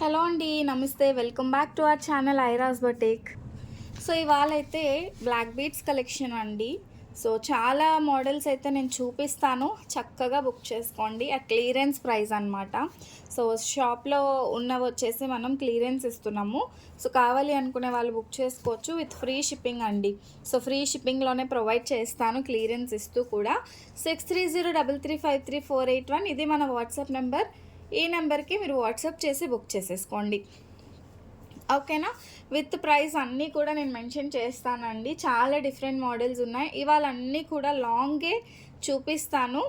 Hello అండి నమస్తే. Welcome back to our channel ఐరాస్ బటేక్. సో ఇవాళ అయితే బ్లాక్ బీట్స్ కలెక్షన్ అండి. సో చాలా మోడల్స్ అయితే నేను చూపిస్తాను. చక్కగా బుక్ చేసుకోండి. ఆ క్లియరెన్స్ ప్రైస్ అనమాట సో షాప్లో ఉన్నవి వచ్చేసి మనం క్లియరెన్స్ ఇస్తున్నాము. సో కావాలి అనుకునే వాళ్ళు బుక్ చేసుకోవచ్చు విత్ ఫ్రీ షిప్పింగ్ అండి. సో ఫ్రీ షిప్పింగ్లోనే ప్రొవైడ్ చేస్తాను క్లియరెన్స్ ఇస్తూ కూడా. Six three zero double three five three four eight one ఇది మన వాట్సాప్ నెంబర్. ఈ నెంబర్కి మీరు వాట్సాప్ చేసి బుక్ చేసేసుకోండి. ఓకేనా? విత్ ప్రైస్ అన్నీ కూడా నేను మెన్షన్ చేస్తానండి. చాలా డిఫరెంట్ మోడల్స్ ఉన్నాయి. ఇవాళ అన్నీ కూడా లాంగే చూపిస్తాను.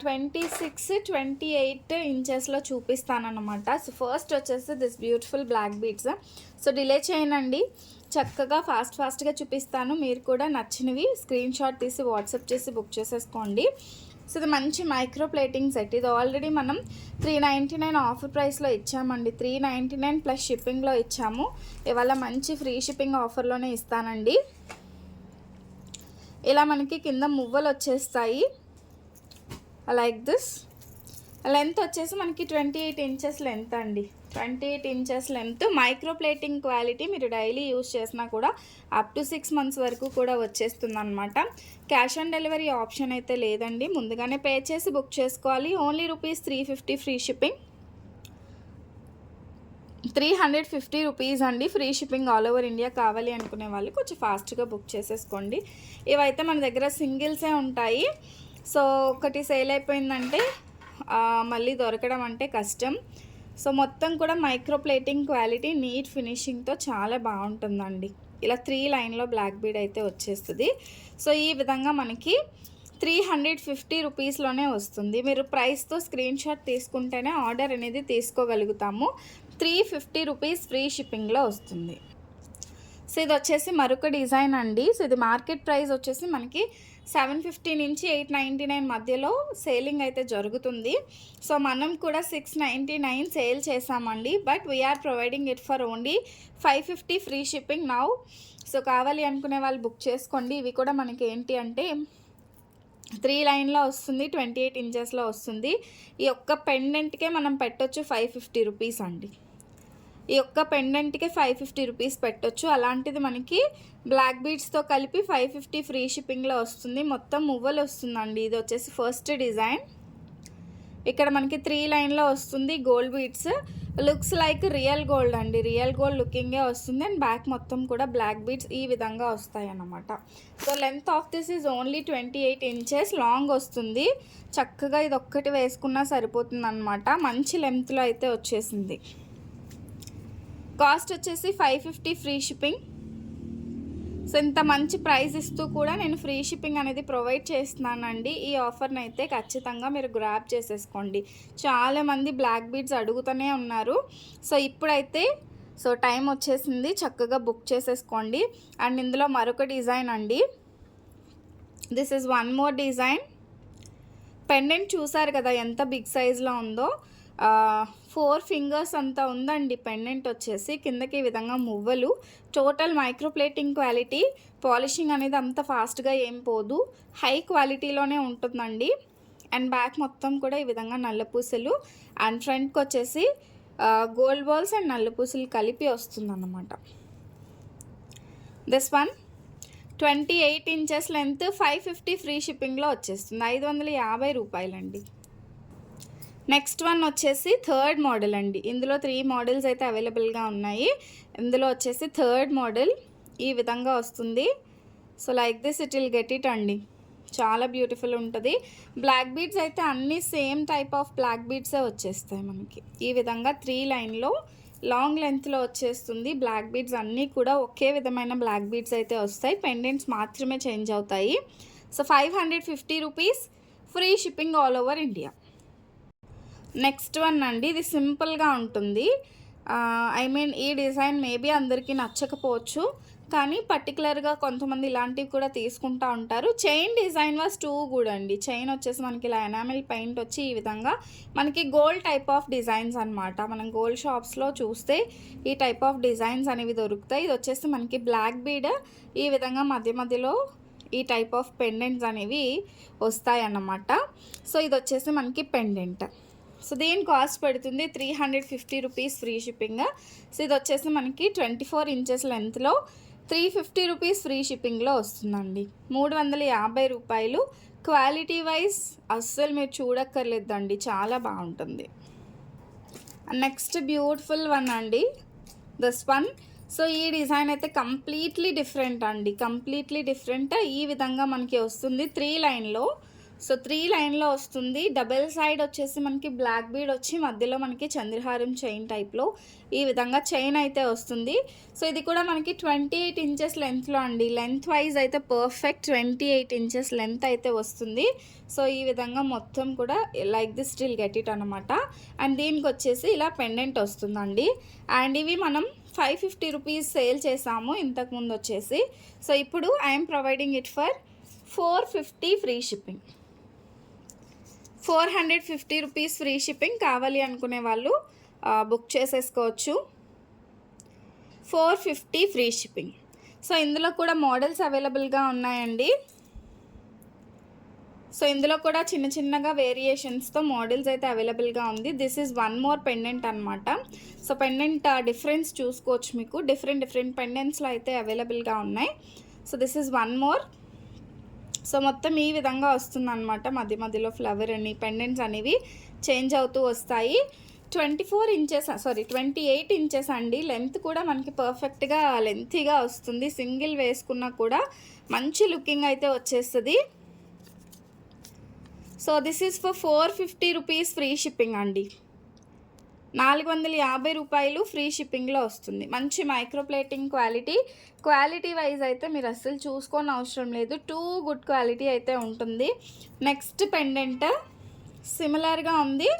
ట్వంటీ సిక్స్ ట్వంటీ ఎయిట్ ఇంచెస్లో చూపిస్తాననమాట సో ఫస్ట్ వచ్చేసి this beautiful black beads so delay చేయనండి చక్కగా ఫాస్ట్ ఫాస్ట్గా చూపిస్తాను. మీరు కూడా నచ్చినవి స్క్రీన్ షాట్ తీసి వాట్సాప్ చేసి బుక్ చేసేసుకోండి. సో ఇది మంచి మైక్రో ప్లేటింగ్ సెట్ ఇది ఆల్రెడీ మనం త్రీ నైంటీ నైన్ ఆఫర్ ప్రైస్లో ఇచ్చామండి. త్రీ నైంటీ నైన్ ప్లస్ షిప్పింగ్లో ఇచ్చాము. ఇవాళ మంచి ఫ్రీ షిప్పింగ్ ఆఫర్లోనే ఇస్తానండి. ఇలా మనకి కింద మువ్వలు వచ్చేస్తాయి. లైక్ దిస్ లెంత్ వచ్చేసి మనకి ట్వంటీ ఎయిట్ ఇంచెస్ లెంత్ అండి. Twenty eight inches length microplating quality మీరు డైలీ యూస్ చేసినా కూడా అప్ టు సిక్స్ మంత్స్ వరకు కూడా వచ్చేస్తుంది అనమాట క్యాష్ ఆన్ డెలివరీ ఆప్షన్ అయితే లేదండి. ముందుగానే పే చేసి బుక్ చేసుకోవాలి. Only rupees three fifty free shipping. Three hundred fifty rupees అండి. Free shipping all over India కావాలి అనుకునే వాళ్ళు కొంచెం ఫాస్ట్గా బుక్ చేసేసుకోండి. ఇవైతే మన దగ్గర సింగిల్సే ఉంటాయి. సో ఒకటి సేల్ అయిపోయిందంటే మళ్ళీ దొరకడం అంటే కష్టం. సో మొత్తం కూడా మైక్రోప్లేటింగ్ క్వాలిటీ నీట్ ఫినిషింగ్తో చాలా బాగుంటుందండి. ఇలా త్రీ లైన్లో బ్లాక్ బీడ్ అయితే వచ్చేస్తుంది. సో ఈ విధంగా మనకి త్రీ హండ్రెడ్ ఫిఫ్టీ రూపీస్లోనే వస్తుంది. మీరు ప్రైస్తో స్క్రీన్ షాట్ తీసుకుంటేనే ఆర్డర్ అనేది తీసుకోగలుగుతాము. త్రీ ఫిఫ్టీ రూపీస్ ఫ్రీ షిప్పింగ్లో వస్తుంది. సో ఇది వచ్చేసి మరొక డిజైన్ అండి. సో ఇది మార్కెట్ ప్రైస్ వచ్చేసి మనకి సెవెన్ ఫిఫ్టీ నుంచి ఎయిట్ నైంటీ నైన్ మధ్యలో సేలింగ్ అయితే జరుగుతుంది. సో మనం కూడా సిక్స్ నైంటీ నైన్ సేల్ చేసామండి. But we're providing it for only five fifty free shipping now so కావాలి అనుకునే వాళ్ళు బుక్ చేసుకోండి. ఇవి కూడా మనకి ఏంటి అంటే త్రీ లైన్లో వస్తుంది ట్వంటీ ఎయిట్ ఇంచెస్లో వస్తుంది. ఈ ఒక్క పెండెంట్కే మనం పెట్టొచ్చు ఫైవ్ ఫిఫ్టీ రూపీస్ అండి. ఈ ఒక్క పెండెంట్కి ఫైవ్ ఫిఫ్టీ రూపీస్ పెట్టొచ్చు. అలాంటిది మనకి బ్లాక్ బీడ్స్తో కలిపి ఫైవ్ ఫిఫ్టీ ఫ్రీ షిప్పింగ్లో వస్తుంది. మొత్తం మువ్వలు వస్తుందండి. ఇది వచ్చేసి ఫస్ట్ డిజైన్ ఇక్కడ మనకి త్రీ లైన్లో వస్తుంది gold beads looks like real gold అండి. రియల్ గోల్డ్ లుకింగే వస్తుంది. అండ్ బ్యాక్ మొత్తం కూడా బ్లాక్ బీడ్స్ ఈ విధంగా వస్తాయి అన్నమాట. So length of this is only twenty eight inches long వస్తుంది. చక్కగా ఇది ఒక్కటి వేసుకున్నా సరిపోతుంది అనమాట మంచి లెంత్లో అయితే వచ్చేసింది. కాస్ట్ వచ్చేసి five fifty free shipping so ఇంత మంచి ప్రైస్ ఇస్తూ కూడా నేను ఫ్రీ షిప్పింగ్ అనేది ప్రొవైడ్ చేస్తున్నానండి. ఈ ఆఫర్ని అయితే ఖచ్చితంగా మీరు గ్రాప్ చేసేసుకోండి. చాలామంది బ్లాక్ బీడ్స్ అడుగుతూనే ఉన్నారు. సో ఇప్పుడైతే సో టైం వచ్చేసింది. చక్కగా బుక్ చేసేసుకోండి. అండ్ ఇందులో మరొక డిజైన్ అండి. This is one more design. Pendant చూసారు కదా ఎంత బిగ్ సైజ్లో ఉందో. ఫోర్ ఫింగర్స్ అంతా ఉందండి పెండెంట్ వచ్చేసి. కిందకి ఈ విధంగా మువ్వలు. టోటల్ మైక్రోప్లేటింగ్ క్వాలిటీ పాలిషింగ్ అనేది అంత ఫాస్ట్గా ఏం పోదు. హై క్వాలిటీలోనే ఉంటుందండి. అండ్ బ్యాక్ మొత్తం కూడా ఈ విధంగా నల్లపూసలు అండ్ ఫ్రంట్కి వచ్చేసి గోల్డ్ బాల్స్ అండ్ నల్లపూసలు కలిపి వస్తుందన్నమాట. This one twenty eight inches length five fifty free షిప్పింగ్లో వచ్చేస్తుంది. ఐదు వందల యాభై రూపాయలండి. నెక్స్ట్ వన్ వచ్చేసి థర్డ్ మోడల్ అండి. ఇందులో త్రీ మోడల్స్ అయితే అవైలబుల్గా ఉన్నాయి. ఇందులో వచ్చేసి థర్డ్ మోడల్ ఈ విధంగా వస్తుంది. So like this it will get it అండి. చాలా బ్యూటిఫుల్ ఉంటుంది. బ్లాక్ బీడ్స్ అయితే అన్నీ సేమ్ టైప్ ఆఫ్ బ్లాక్ బీడ్సే వచ్చేస్తాయి మనకి. ఈ విధంగా త్రీ లైన్లో లాంగ్ లెంత్లో వచ్చేస్తుంది. బ్లాక్ బీడ్స్ అన్నీ కూడా ఒకే విధమైన బ్లాక్ బీడ్స్ అయితే వస్తాయి. పెండెంట్స్ మాత్రమే చేంజ్ అవుతాయి. So five hundred fifty rupees free shipping all over India next one అండి ఇది సింపుల్గా ఉంటుంది. ఐ మీన్ ఈ డిజైన్ మేబీ అందరికీ నచ్చకపోవచ్చు కానీ పర్టికులర్గా కొంతమంది ఇలాంటివి కూడా తీసుకుంటా ఉంటారు. చైన్ డిజైన్ వాస్ టూ కూడా అండి. చైన్ వచ్చేసి మనకి ఇలా ఎనామిల్ పెయింట్ వచ్చి ఈ విధంగా మనకి గోల్డ్ టైప్ ఆఫ్ డిజైన్స్ అనమాట మనం గోల్డ్ షాప్స్లో చూస్తే ఈ టైప్ ఆఫ్ డిజైన్స్ అనేవి దొరుకుతాయి. ఇది వచ్చేసి మనకి బ్లాక్ బీడ్ ఈ విధంగా మధ్య మధ్యలో ఈ టైప్ ఆఫ్ పెండెంట్స్ అనేవి వస్తాయి అన్నమాట సో ఇది వచ్చేసి మనకి పెండెంట్. సో దీని కాస్ట్ పడుతుంది three hundred fifty rupees free shipping. So ఇది వచ్చేసి మనకి ట్వంటీ ఫోర్ ఇంచెస్ లెంత్లో త్రీ ఫిఫ్టీ రూపీస్ ఫ్రీ షిప్పింగ్లో వస్తుందండి. మూడు వందల యాభై రూపాయలు. క్వాలిటీ వైజ్ అస్సలు మీరు చూడక్కర్లేదండి. చాలా బాగుంటుంది. నెక్స్ట్ బ్యూటిఫుల్ వన్ అండి. This one. సో ఈ డిజైన్ అయితే కంప్లీట్లీ డిఫరెంట్ అండి. Completely different. ఈ విధంగా మనకి వస్తుంది త్రీ లైన్లో. సో త్రీ లైన్లో వస్తుంది. డబుల్ సైడ్ వచ్చేసి మనకి బ్లాక్ బీడ్ వచ్చి మధ్యలో మనకి చంద్రహారం చైన్ టైప్లో ఈ విధంగా చైన్ అయితే వస్తుంది. సో ఇది కూడా మనకి ట్వంటీ ఎయిట్ ఇంచెస్ లెంత్లో అండి. లెంత్ వైజ్ అయితే perfect twenty eight inches length అయితే వస్తుంది. సో ఈ విధంగా మొత్తం కూడా like this still get it అనమాట అండ్ దీనికి వచ్చేసి ఇలా పెండెంట్ వస్తుందండి. అండ్ ఇవి మనం ఫైవ్ ఫిఫ్టీ రూపీస్ సేల్ చేసాము ఇంతకుముందు వచ్చేసి. సో ఇప్పుడు I'm providing it for four fifty free shipping. Four hundred fifty rupees free shipping కావాలి అనుకునే వాళ్ళు బుక్ చేసేసుకోవచ్చు. Four fifty free shipping. So ఇందులో కూడా మోడల్స్ అవైలబుల్గా ఉన్నాయండి. సో ఇందులో కూడా చిన్న చిన్నగా వేరియేషన్స్తో మోడల్స్ అయితే అవైలబుల్గా ఉంది. This is one more pendant అనమాట సో పెండెంట్ డిఫరెన్స్ చూసుకోవచ్చు మీకు. డిఫరెంట్ డిఫరెంట్ పెండెంట్స్లో అయితే అవైలబుల్గా ఉన్నాయి. So this is one more. So మొత్తం ఈ విధంగా వస్తుందన్నమాట. మధ్య మధ్యలో ఫ్లవర్ అని పెండెంట్స్ అనేవి చేంజ్ అవుతూ వస్తాయి. Twenty four inches sorry twenty eight inches అండి. లెంత్ కూడా మనకి పర్ఫెక్ట్గా లెంతీగా వస్తుంది. సింగిల్ వేసుకున్నా కూడా మంచి లుకింగ్ అయితే వచ్చేస్తుంది. So this is for four fifty rupees free shipping అండి. నాలుగు వందల యాభై రూపాయలు ఫ్రీ షిప్పింగ్లో వస్తుంది. మంచి మైక్రోప్లేటింగ్ క్వాలిటీ. క్వాలిటీ వైజ్ అయితే మీరు అస్సలు చూసుకోని అవసరం లేదు. టూ గుడ్ క్వాలిటీ అయితే ఉంటుంది. నెక్స్ట్ పెండెంట్ సిమిలర్గా ఉంది.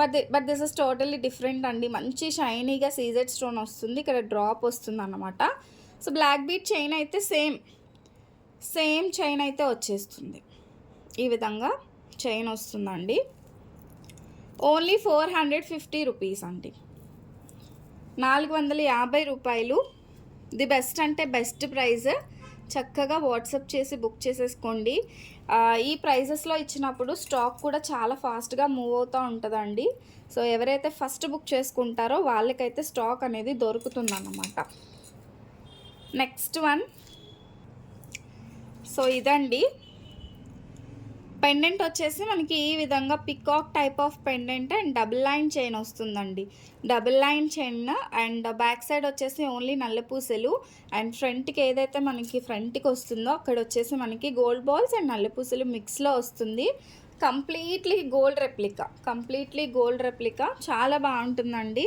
But but this is totally different అండి. మంచి షైనీగా సీజెడ్ స్టోన్ వస్తుంది. ఇక్కడ డ్రాప్ వస్తుంది అన్నమాట సో బ్లాక్ బీట్ చైన్ అయితే సేమ్ సేమ్ చైన్ అయితే వచ్చేస్తుంది. ఈ విధంగా చైన్ వస్తుందండి. Only four hundred fifty rupees అండి. నాలుగు వందల యాభై రూపాయలు. ది బెస్ట్ అంటే బెస్ట్ ప్రైస్. చక్కగా వాట్సప్ చేసి బుక్ చేసేసుకోండి. ఈ ప్రైజెస్లో ఇచ్చినప్పుడు స్టాక్ కూడా చాలా ఫాస్ట్గా మూవ్ అవుతూ ఉంటుందండి. సో ఎవరైతే ఫస్ట్ బుక్ చేసుకుంటారో వాళ్ళకైతే స్టాక్ అనేది దొరుకుతుందన్నమాట. Next one. సో ఇదండి. పెండెంట్ వచ్చేసి మనకి ఈ విధంగా peacock type of pendant and double line chain వస్తుందండి. Double line chain and back side వచ్చేసి ఓన్లీ నల్లపూసలు అండ్ ఫ్రంట్కి ఏదైతే మనకి ఫ్రంట్కి వస్తుందో అక్కడ వచ్చేసి మనకి గోల్డ్ బాల్స్ అండ్ నల్లపూసలు మిక్స్లో వస్తుంది. Completely gold replica. Completely gold replica. చాలా బాగుంటుందండి.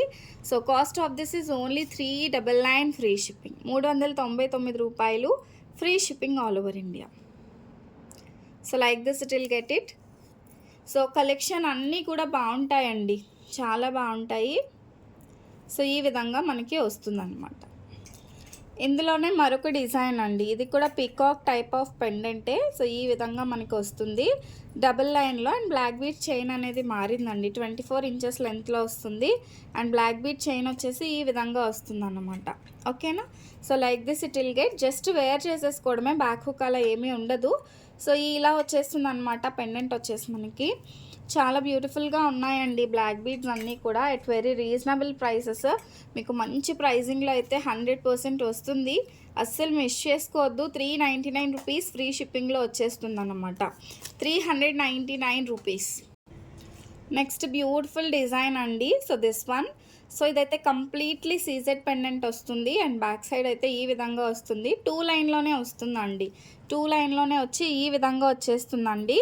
So cost of this is only three double nine free shipping. మూడు వందల తొంభై తొమ్మిది రూపాయలు free shipping all over India. So like this it will get it. So collection అన్నీ కూడా బాగుంటాయండి. చాలా బాగుంటాయి. సో ఈ విధంగా మనకి వస్తుందన్నమాట. ఇందులోనే మరొక డిజైన్ అండి. ఇది కూడా పీకాక్ టైప్ ఆఫ్ పెండెంటే. సో ఈ విధంగా మనకి వస్తుంది. డబుల్ లైన్లో అండ్ బ్లాక్ బీట్ చైన్ అనేది మారిందండి. ట్వంటీ ఫోర్ ఇంచెస్ లెంత్లో వస్తుంది. అండ్ బ్లాక్ బీట్ చైన్ వచ్చేసి ఈ విధంగా వస్తుంది అన్నమాట ఓకేనా? So like this it will get. Just wear చేసేసుకోవడమే. బ్యాక్ హుక్ అలా ఏమీ ఉండదు. సో ఇలా వచ్చేస్తుంది అనమాట పెండెంట్ వచ్చేసి మనకి. చాలా బ్యూటిఫుల్గా ఉన్నాయండి బ్లాక్ బీడ్స్ అన్నీ కూడా ఎట్ వెరీ రీజనబుల్ ప్రైసెస్ మీకు మంచి ప్రైజింగ్లో అయితే హండ్రెడ్ పర్సెంట్ వస్తుంది. అస్సలు మిస్ చేసుకోవద్దు. Three ninety nine rupees free షిప్పింగ్లో వచ్చేస్తుంది అనమాట three hundred ninety nine rupees next beautiful design అండి. సో దిస్ వన్ సో ఇదైతే కంప్లీట్లీ సీజెడ్ పెండెంట్ వస్తుంది అండ్ బ్యాక్ సైడ్ అయితే ఈ విధంగా వస్తుంది. టూ లైన్లోనే వస్తుందండి. టూ లైన్లోనే వచ్చి ఈ విధంగా వచ్చేస్తుందండి.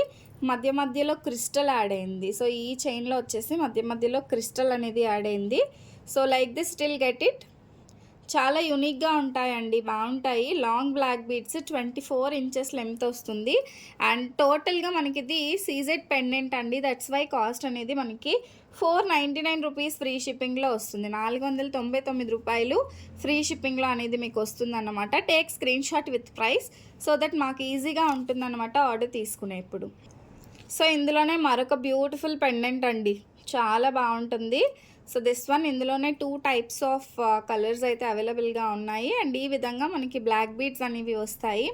మధ్య మధ్యలో క్రిస్టల్ యాడ్ అయింది. సో ఈ చైన్లో వచ్చేసి మధ్య మధ్యలో క్రిస్టల్ అనేది యాడ్ అయింది. So like this still get it. చాలా యూనిక్గా ఉంటాయండి. బాగుంటాయి. Long black beads twenty four inches length వస్తుంది. అండ్ టోటల్గా మనకి ఇది సీజెడ్ పెండెంట్ అండి. దట్స్ వై కాస్ట్ అనేది మనకి four ninety nine rupees free షిప్పింగ్లో వస్తుంది. నాలుగు వందల తొంభై తొమ్మిది రూపాయలు ఫ్రీ షిప్పింగ్లో అనేది మీకు వస్తుంది అన్నమాట take screen shot with price so that మాకు ఈజీగా ఉంటుందన్నమాట ఆర్డర్ తీసుకునే ఇప్పుడు. సో ఇందులోనే మరొక బ్యూటిఫుల్ పెండెంట్ అండి. చాలా బాగుంటుంది. సో దిస్ వన్ ఇందులోనే టూ టైప్స్ ఆఫ్ కలర్స్ అయితే అవైలబుల్గా ఉన్నాయి. అండ్ ఈ విధంగా మనకి బ్లాక్ బీడ్స్ అనేవి వస్తాయి.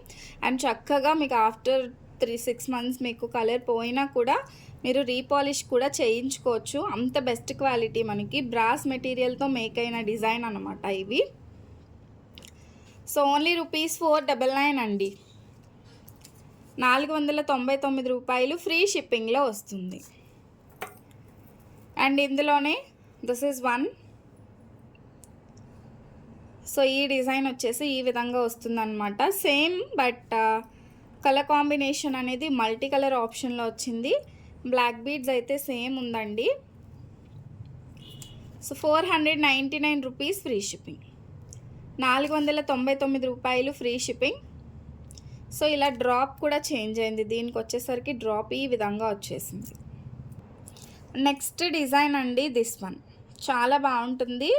అండ్ చక్కగా మీకు ఆఫ్టర్ త్రీ సిక్స్ మంత్స్ మీకు కలర్ పోయినా కూడా మీరు రీపాలిష్ కూడా చేయించుకోవచ్చు. అంత బెస్ట్ క్వాలిటీ మనకి. బ్రాస్ మెటీరియల్తో మేక్ అయిన డిజైన్ అనమాట ఇవి. So only rupees four double nine అండి. నాలుగు వందల తొంభై తొమ్మిది రూపాయలు ఫ్రీ షిప్పింగ్లో వస్తుంది. అండ్ ఇందులోనే దిస్ ఈజ్ వన్ సో ఈ డిజైన్ వచ్చేసి ఈ విధంగా వస్తుందన్నమాట. సేమ్ బట్ కలర్ కాంబినేషన్ అనేది మల్టీ కలర్ ఆప్షన్లో వచ్చింది. బ్లాక్ బీడ్స్ అయితే సేమ్ ఉందండి. So four hundred ninety nine rupees free shipping. నాలుగు వందల తొంభై తొమ్మిది రూపాయలు ఫ్రీ షిప్పింగ్. సో ఇలా డ్రాప్ కూడా చేంజ్ అయింది. దీనికి వచ్చేసరికి డ్రాప్ ఈ విధంగా వచ్చేసింది. నెక్స్ట్ డిజైన్ అండి దిస్ వన్. చాలా బాగుంటుంది.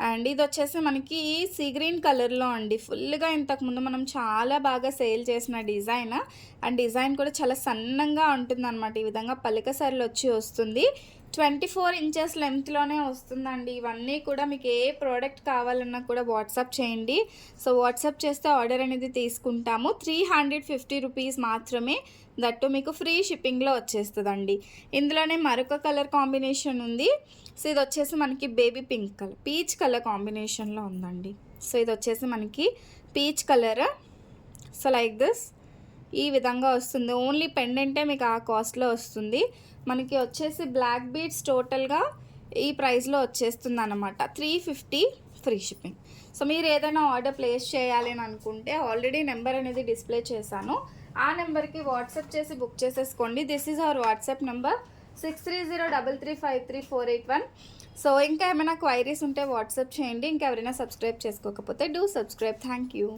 అండ్ ఇది వచ్చేసి మనకి సీ గ్రీన్ కలర్లో అండి. ఫుల్గా ఇంతకుముందు మనం చాలా బాగా సేల్ చేసిన డిజైన్. అండ్ డిజైన్ కూడా చాలా సన్నంగా ఉంటుంది అనమాట ఈ విధంగా పలకసరిలు వచ్చి వస్తుంది. ట్వంటీ ఫోర్ ఇంచెస్ లెంత్లోనే వస్తుందండి. ఇవన్నీ కూడా మీకు ఏ ప్రోడక్ట్ కావాలన్నా కూడా వాట్సాప్ చేయండి. సో వాట్సాప్ చేస్తే ఆర్డర్ అనేది తీసుకుంటాము. త్రీ హండ్రెడ్ ఫిఫ్టీ రూపీస్ మాత్రమే దట్టు మీకు ఫ్రీ షిప్పింగ్లో వచ్చేస్తుందండి. ఇందులోనే మరొక కలర్ కాంబినేషన్ ఉంది. సో ఇది వచ్చేసి మనకి baby pink colour. Peach colour కాంబినేషన్లో ఉందండి. సో ఇది వచ్చేసి మనకి peach colour. So like this. ఈ విధంగా వస్తుంది. ఓన్లీ పెండెంటే మీకు ఆ కాస్ట్లో వస్తుంది. మనకి వచ్చేసి బ్లాక్ బీడ్స్ టోటల్గా ఈ ప్రైస్లో వచ్చేస్తుంది అనమాట three fifty free shipping. So మీరు ఏదైనా ఆర్డర్ ప్లేస్ చేయాలి అని అనుకుంటే ఆల్రెడీ నెంబర్ అనేది డిస్ప్లే చేశాను. ఆ నెంబర్కి వాట్సాప్ చేసి బుక్ చేసేసుకోండి. This is our WhatsApp number six three zero double three five three four eight one. So ఇంకా ఏమైనా క్వైరీస్ ఉంటే వాట్సాప్ చేయండి ఇంకా ఎవరైనా సబ్స్క్రైబ్ చేసుకోకపోతే డూ సబ్స్క్రైబ్ థ్యాంక్ యూ